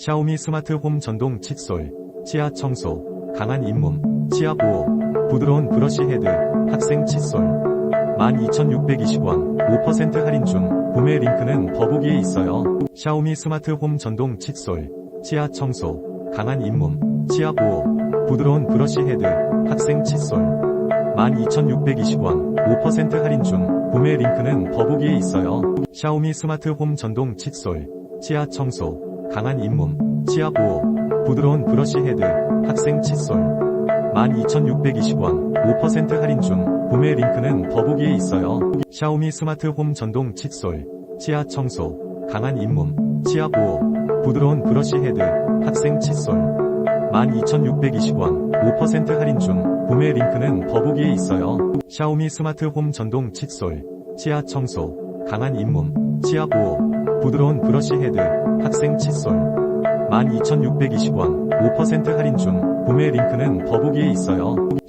샤오미 스마트 홈 전동 칫솔, 치아 청소, 강한 잇몸, 치아 보호, 부드러운 브러쉬 헤드, 학생 칫솔. 12,620원, 5% 할인 중, 구매 링크는 더보기에 있어요. 샤오미 스마트 홈 전동 칫솔, 치아 청소, 강한 잇몸, 치아 보호, 부드러운 브러쉬 헤드, 학생 칫솔. 12,620원, 5% 할인 중, 구매 링크는 더보기에 있어요. 샤오미 스마트 홈 전동 칫솔, 치아 청소, 강한 잇몸, 치아 보호, 부드러운 브러쉬 헤드, 학생 칫솔. 12,620원, 5% 할인 중, 구매 링크는 더보기에 있어요. 샤오미 스마트 홈 전동 칫솔, 치아 청소, 강한 잇몸, 치아 보호, 부드러운 브러쉬 헤드, 학생 칫솔. 12,620원, 5% 할인 중, 구매 링크는 더보기에 있어요. 샤오미 스마트 홈 전동 칫솔, 치아 청소, 강한 잇몸, 치아 보호, 부드러운 브러쉬 헤드, 학생 칫솔. 12,620원, 5% 할인 중, 구매 링크는 더보기에 있어요.